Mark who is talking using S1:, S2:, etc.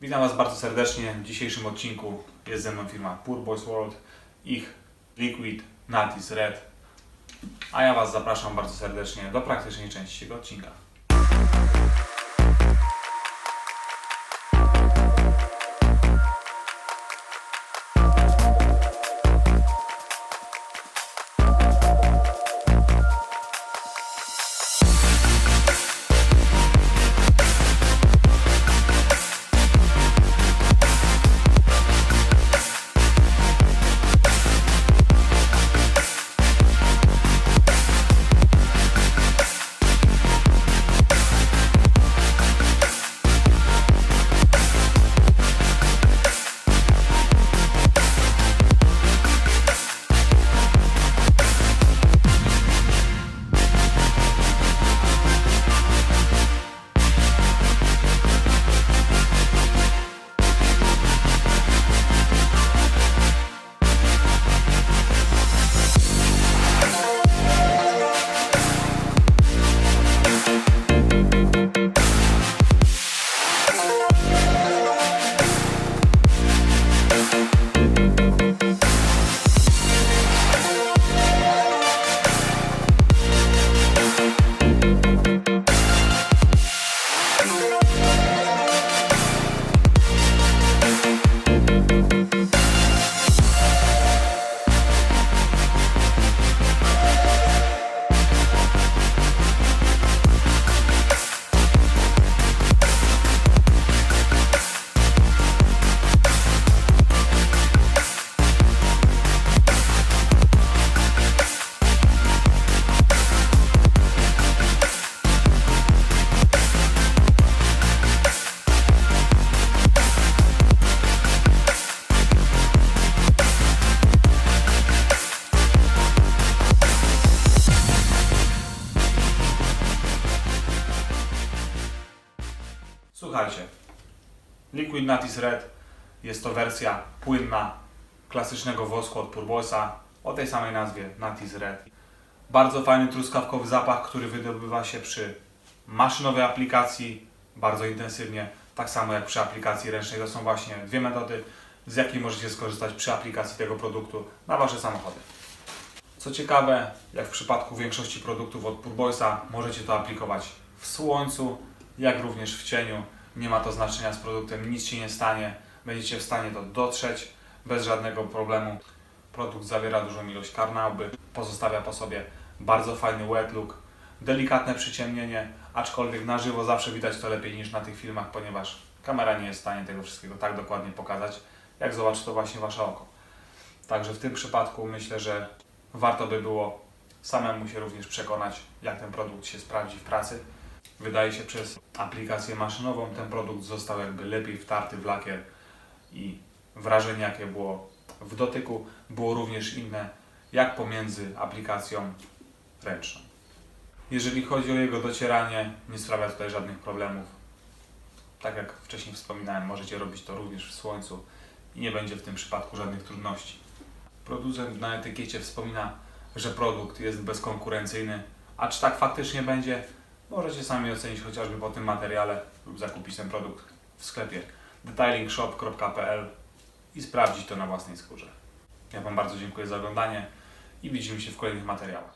S1: Witam Was bardzo serdecznie. W dzisiejszym odcinku jest ze mną firma Poor Boys World, ich Liquid Natis Red. A ja Was zapraszam bardzo serdecznie do praktycznej części tego odcinka. Słuchajcie, Liquid Natis Red jest to wersja płynna klasycznego wosku od Purbosa o tej samej nazwie Natis Red. Bardzo fajny truskawkowy zapach, który wydobywa się przy maszynowej aplikacji bardzo intensywnie, tak samo jak przy aplikacji ręcznej. To są właśnie dwie metody, z jakiej możecie skorzystać przy aplikacji tego produktu na Wasze samochody. Co ciekawe, jak w przypadku większości produktów od Purboisa, możecie to aplikować w słońcu, jak również w cieniu. Nie ma to znaczenia z produktem, nic się nie stanie. Będziecie w stanie to dotrzeć bez żadnego problemu. Produkt zawiera dużą ilość karnauby, pozostawia po sobie bardzo fajny wet look, delikatne przyciemnienie, aczkolwiek na żywo zawsze widać to lepiej niż na tych filmach, ponieważ kamera nie jest w stanie tego wszystkiego tak dokładnie pokazać, jak zobaczy to właśnie Wasze oko. Także w tym przypadku myślę, że warto by było samemu się również przekonać, jak ten produkt się sprawdzi w pracy. Wydaje się przez aplikację maszynową ten produkt został jakby lepiej wtarty w lakier i wrażenie jakie było w dotyku było również inne jak pomiędzy aplikacją ręczną. Jeżeli chodzi o jego docieranie, nie sprawia tutaj żadnych problemów. Tak jak wcześniej wspominałem, możecie robić to również w słońcu i nie będzie w tym przypadku żadnych trudności. Producent na etykiecie wspomina, że produkt jest bezkonkurencyjny, a czy tak faktycznie będzie, możecie sami ocenić chociażby po tym materiale lub zakupić ten produkt w sklepie detailingshop.pl i sprawdzić to na własnej skórze. Ja Wam bardzo dziękuję za oglądanie i widzimy się w kolejnych materiałach.